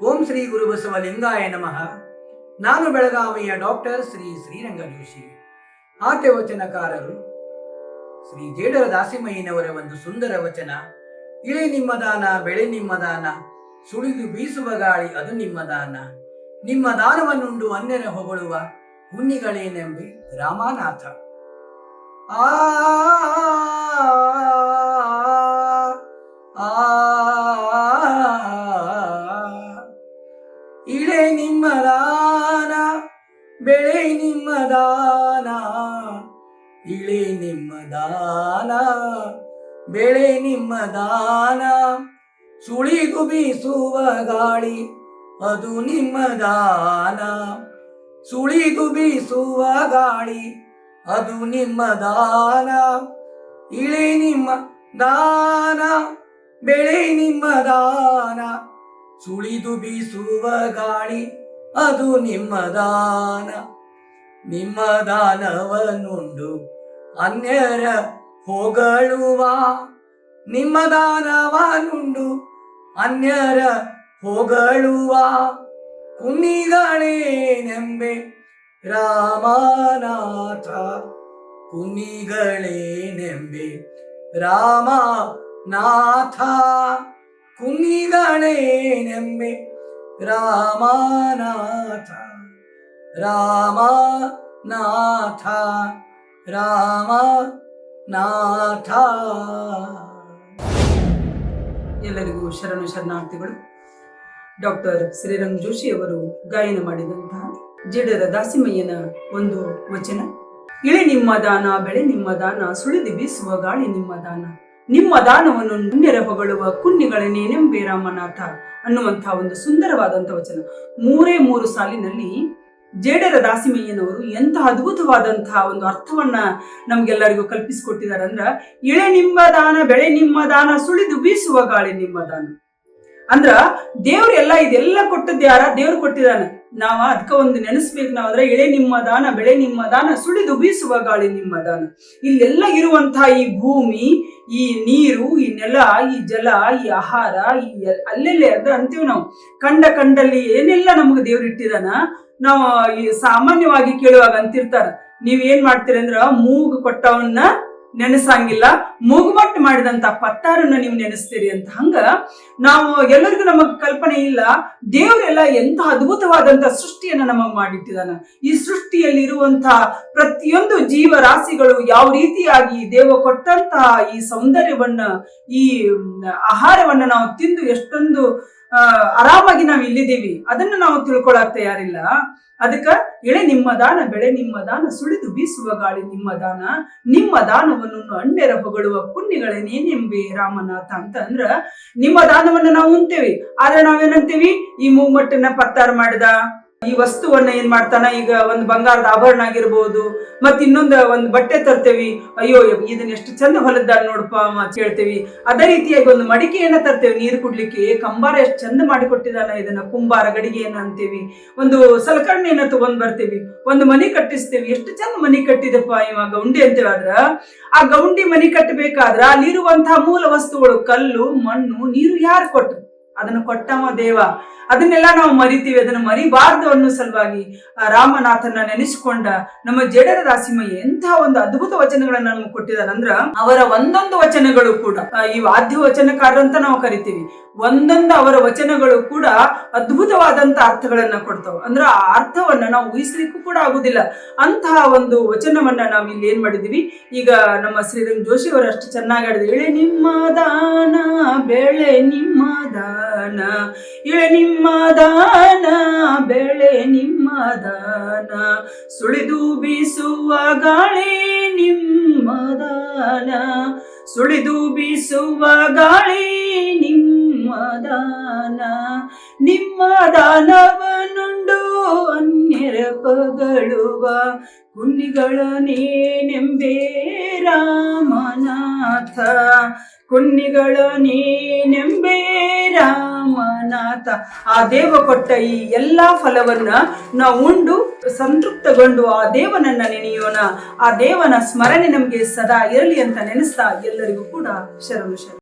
ಓಂ ಶ್ರೀ ಗುರುಬಸವ ಲಿಂಗಾಯ ನಮಃ ನಾನು ಬೆಳಗಾವಿಯ ಡಾಕ್ಟರ್ ಶ್ರೀ ಶ್ರೀರಂಗ ಜೋಶಿ ಆತೆ ವಚನಕಾರರು ಶ್ರೀ ಜೇಡರ ದಾಸಿಮಯ್ಯನವರ ಒಂದು ಸುಂದರ ವಚನ ಇಳೆ ನಿಮ್ಮ ದಾನ ಬೆಳೆ ನಿಮ್ಮ ದಾನ ಸುಳಿದು ಬೀಸುವ ಗಾಳಿ ಅದು ನಿಮ್ಮ ದಾನ ನಿಮ್ಮ ದಾನವನ್ನುಂಡು ಅನ್ಯರ ಹೊಗಳುವ ಹುಣ್ಣಿಗಳೇನೆಂಬಿ ರಾಮನಾಥ ಆ ಆ ಬೆಳೆ ನಿಮ್ಮ ದಾನ, ಇಳೆ ನಿಮ್ಮ ದಾನ, ಬೆಳೆ ನಿಮ್ಮ ದಾನ ಸುಳಿಗು ಬೀಸುವ ಗಾಳಿ ಅದು ನಿಮ್ಮ ದಾನ ಸುಳಿಗು ಬೀಸುವ ಗಾಳಿ ಅದು ನಿಮ್ಮ ದಾನ, ಇಳೆ ನಿಮ್ಮ ದಾನ, ಬೆಳೆ ನಿಮ್ಮ ದಾನ, ಸುಳಿದು ಬೀಸುವ ಗಾಳಿ ಅದು ನಿಮ್ಮ ದಾನ ನಿಮ್ಮ ದಾನವನ್ನುಂಡು ಅನ್ಯರ ಹೊಗಳುವ ನಿಮ್ಮ ದಾನವನ್ನುಂಡು ಅನ್ಯರ ಹೊಗಳುವ ಕುನ್ನಿಗಳೇನೆಂಬೆ ರಾಮನಾಥ ಕುನ್ನಿಗಳೇನೆಂಬೆ ರಾಮನಾಥ ಕುನ್ನಿಗಳೇನೆಂಬೆ ರಾಮನಾಥ ರಾಮನಾಥ ರಾಮನಾಥ. ಎಲ್ಲರಿಗೂ ಶರಣು ಶರಣಾರ್ಥಿಗಳು, ಡಾಕ್ಟರ್ ಶ್ರೀರಂಗ್ ಜೋಶಿ ಅವರು ಗಾಯನ ಮಾಡಿದಂತಹ ಜಡರ ದಾಸಿಮಯ್ಯನ ಒಂದು ವಚನ, ಇಳೆ ನಿಮ್ಮ ದಾನ, ಬೆಳೆ ನಿಮ್ಮ ದಾನ, ಸುಳಿದು ಬೀಸುವ ಗಾಳಿ ನಿಮ್ಮ ದಾನ. ನಿಮ್ಮ ದಾನವನ್ನು ಅನ್ಯರ ಹೊಗಳುವ ಕುನ್ನಿಗಳನ್ನೇನೆಂಬೆ ರಾಮನಾಥ ಅನ್ನುವಂತಹ ಒಂದು ಸುಂದರವಾದಂಥ ವಚನ. ಮೂರೇ ಮೂರು ಸಾಲಿನಲ್ಲಿ ಜೇಡರ ದಾಸಿಮಯ್ಯನವರು ಎಂಥ ಅದ್ಭುತವಾದಂತಹ ಒಂದು ಅರ್ಥವನ್ನ ನಮ್ಗೆಲ್ಲರಿಗೂ ಕಲ್ಪಿಸಿಕೊಟ್ಟಿದ್ದಾರೆ ಅಂದ್ರ, ಇಳೆ ನಿಮ್ಮ ದಾನ, ಬೆಳೆ ನಿಮ್ಮ ದಾನ, ಸುಳಿದು ಬೀಸುವ ಗಾಳಿ ನಿಮ್ಮ ದಾನ. ಅಂದ್ರ, ದೇವ್ರ ಎಲ್ಲ ಇದೆಲ್ಲ ಕೊಟ್ಟದ್ದು ಯಾರ? ದೇವ್ರು ಕೊಟ್ಟಿದ್ದಾನೆ. ನಾವ ಅದಕ್ಕ ಒಂದು ನೆನೆಸ್ಬೇಕು ನಾವು ಅಂದ್ರೆ ಎಳೆ ನಿಮ್ಮ ದಾನ, ಬೆಳೆ ನಿಮ್ಮ ದಾನ, ಸುಳಿದು ಬೀಸುವ ಗಾಳಿ ನಿಮ್ಮ ದಾನ. ಇಲ್ಲೆಲ್ಲ ಇರುವಂತಹ ಈ ಭೂಮಿ, ಈ ನೀರು, ಈ ನೆಲ, ಈ ಜಲ, ಈ ಆಹಾರ, ಈ ಅಲ್ಲೆಲ್ಲೇ ಅಂದ್ರೆ ಅಂತೀವಿ ನಾವು. ಕಂಡ ಕಂಡಲ್ಲಿ ಏನೆಲ್ಲ ನಮ್ಗೆ ದೇವ್ರು ಇಟ್ಟಿದಾನ ನಾವು ಸಾಮಾನ್ಯವಾಗಿ ಕೇಳುವಾಗ ಅಂತಿರ್ತಾರ. ನೀವ್ ಏನ್ ಮಾಡ್ತೀರಿ ಅಂದ್ರ ಮೂಗು ಕೊಟ್ಟವನ್ನ ನೆನೆಸಂಗಿಲ್ಲ. ಮೂಗುಮಟ್ಟು ಮಾಡಿದಂತ ಪತ್ತಾರನ್ನ ನೀವು ನೆನೆಸ್ತೀರಿ ಅಂತ ಹಂಗ ನಾವು ಎಲ್ಲರಿಗೂ ನಮಗ್ ಕಲ್ಪನೆ ಇಲ್ಲ. ದೇವರೆಲ್ಲ ಎಂತ ಅದ್ಭುತವಾದಂತ ಸೃಷ್ಟಿಯನ್ನ ನಮಗ್ ಮಾಡಿಟ್ಟಿದಾನ ಈ ಸೃಷ್ಟಿಯಲ್ಲಿ ಇರುವಂತ ಪ್ರತಿಯೊಂದು ಜೀವರಾಶಿಗಳು ಯಾವ ರೀತಿಯಾಗಿ ದೇವ ಕೊಟ್ಟಂತಹ ಈ ಸೌಂದರ್ಯವನ್ನ, ಈ ಆಹಾರವನ್ನ ನಾವು ತಿಂದು ಎಷ್ಟೊಂದು ಆರಾಮಾಗಿ ನಾವು ಇಲ್ಲಿದ್ದೀವಿ. ಅದನ್ನ ನಾವು ತಿಳ್ಕೊಳಕ್ ತಯಾರಿಲ್ಲ. ಅದಕ್ಕ ಎಳೆ ನಿಮ್ಮ ದಾನ, ಬೆಳೆ ನಿಮ್ಮ ದಾನ, ಸುಳಿದು ಬೀಸುವ ಗಾಳಿ ನಿಮ್ಮ ದಾನ, ನಿಮ್ಮ ದಾನವನ್ನು ಅಣ್ಣೆರ ಹೊಗಳುವ ಪುಣ್ಯಗಳೇನೇನೆಂಬೆ ರಾಮನಾಥ ಅಂತ ಅಂದ್ರ ನಿಮ್ಮ ದಾನವನ್ನ ನಾವು ಉಂತೇವಿ ಆದ್ರೆ ನಾವೇನಂತೀವಿ? ಈ ಮೂಗ್ಮಟ್ಟನ್ನ ಪತ್ತಾರ ಮಾಡಿದ ಈ ವಸ್ತುವನ್ನ ಏನ್ ಮಾಡ್ತಾನ? ಈಗ ಒಂದು ಬಂಗಾರದ ಆಭರಣ ಆಗಿರ್ಬೋದು ಮತ್ ಇನ್ನೊಂದು ಒಂದು ಬಟ್ಟೆ ತರ್ತೇವಿ. ಅಯ್ಯೋ ಇದನ್ನ ಎಷ್ಟು ಚಂದ ಹೊಲದ ನೋಡಪ್ಪ ಅಂತ ಹೇಳ್ತೇವಿ ಅದೇ ರೀತಿಯಾಗಿ ಒಂದು ಮಡಿಕೆಯನ್ನ ತರ್ತೇವೆ, ನೀರು ಕುಡ್ಲಿಕ್ಕೆ. ಕಂಬಾರ ಎಷ್ಟು ಚಂದ ಮಾಡಿ ಕೊಟ್ಟಿದಾನ ಇದನ್ನ, ಕುಂಬಾರ ಗಡಿಗೆಯನ್ನ ಅಂತೀವಿ. ಒಂದು ಸಲಕರಣೆಯನ್ನ ತಗೊಂಡ್ ಬರ್ತೀವಿ. ಒಂದು ಮನೆ ಕಟ್ಟಿಸ್ತೇವಿ. ಎಷ್ಟು ಚಂದ ಮನೆ ಕಟ್ಟಿದಪ್ಪ ಇವ ಗೌಂಡಿ ಅಂತೇವಿ ಆದ್ರ ಆ ಗೌಂಡಿ ಮನೆ ಕಟ್ಟಬೇಕಾದ್ರ ಅಲ್ಲಿರುವಂತಹ ಮೂಲ ವಸ್ತುಗಳು, ಕಲ್ಲು, ಮಣ್ಣು, ನೀರು ಯಾರು ಕೊಟ್ರು? ಅದನ್ನು ಕೊಟ್ಟಮ್ಮ ದೇವ. ಅದನ್ನೆಲ್ಲ ನಾವು ಮರಿತೀವಿ, ಅದನ್ನು ಮರಿಬಾರ್ದು ಅನ್ನೋ ಸಲುವಾಗಿ ರಾಮನಾಥನ ನೆನೆಸಿಕೊಂಡ ನಮ್ಮ ಜಡರ ರಾಸಿಮಯ್ಯ ಎಂತಹ ಒಂದು ಅದ್ಭುತ ವಚನಗಳನ್ನ ನಮ್ಗೆ ಕೊಟ್ಟಿದ್ದಾರೆ ಅಂದ್ರ, ಅವರ ಒಂದೊಂದು ವಚನಗಳು ಕೂಡ ಈ ವಾದ್ಯ ವಚನಕಾರರು ಅಂತ ನಾವು ಕರಿತೀವಿ. ಒಂದೊಂದು ಅವರ ವಚನಗಳು ಕೂಡ ಅದ್ಭುತವಾದಂತ ಅರ್ಥಗಳನ್ನ ಕೊಡ್ತಾವ. ಅಂದ್ರ ಆ ಅರ್ಥವನ್ನ ನಾವು ಊಹಿಸ್ಲಿಕ್ಕೂ ಕೂಡ ಆಗುದಿಲ್ಲ. ಅಂತಹ ಒಂದು ವಚನವನ್ನ ನಾವು ಇಲ್ಲಿ ಏನ್ ಮಾಡಿದೀವಿ? ಈಗ ನಮ್ಮ ಶ್ರೀರಂಗ ಜೋಶಿ ಅವರು ಅಷ್ಟು ಚೆನ್ನಾಗಿ ಆಡಿದ್ರು ಇಳೆ ನಿಮ್ಮ ದಾನ ಬೆಳೆ ನಿಮ್ಮ ದಾನ. ಇಳೆ ನಿಮ್ಮ ದಾನ, ಬೆಳೆ ನಿಮ್ಮ ದಾನ. ಸುಳಿದು ಬೀಸುವ ಗಾಳಿ ನಿಮ್ಮ ದಾನ. ಸುಳಿದು ಬೀಸುವ ಗಾಳಿ ನಿಮ್ಮ ದಾನ. ನಿಮ್ಮ ದಾನವನುಂಡು ಅನ್ಯರ ಪಗಳುವ ಕುನ್ನಿಗಳ ನೇನೆಂಬೆ ರಾಮನಾಥ. ಕುನ್ನಿಗಳ ನೇನೆಂಬೆ ರಾಮನಾಥ. ಆ ದೇವ ಕೊಟ್ಟ ಈ ಎಲ್ಲಾ ಫಲವನ್ನ ನಾವು ಉಂಡು ಸಂತೃಪ್ತಗೊಂಡು ಆ ದೇವನನ್ನ ನೆನೆಯೋಣ. ಆ ದೇವನ ಸ್ಮರಣೆ ನಮಗೆ ಸದಾ ಇರಲಿ ಅಂತ ನೆನೆಸ್ತಾ ಎಲ್ಲರಿಗೂ ಕೂಡ ಶರಣು ಶರಣ.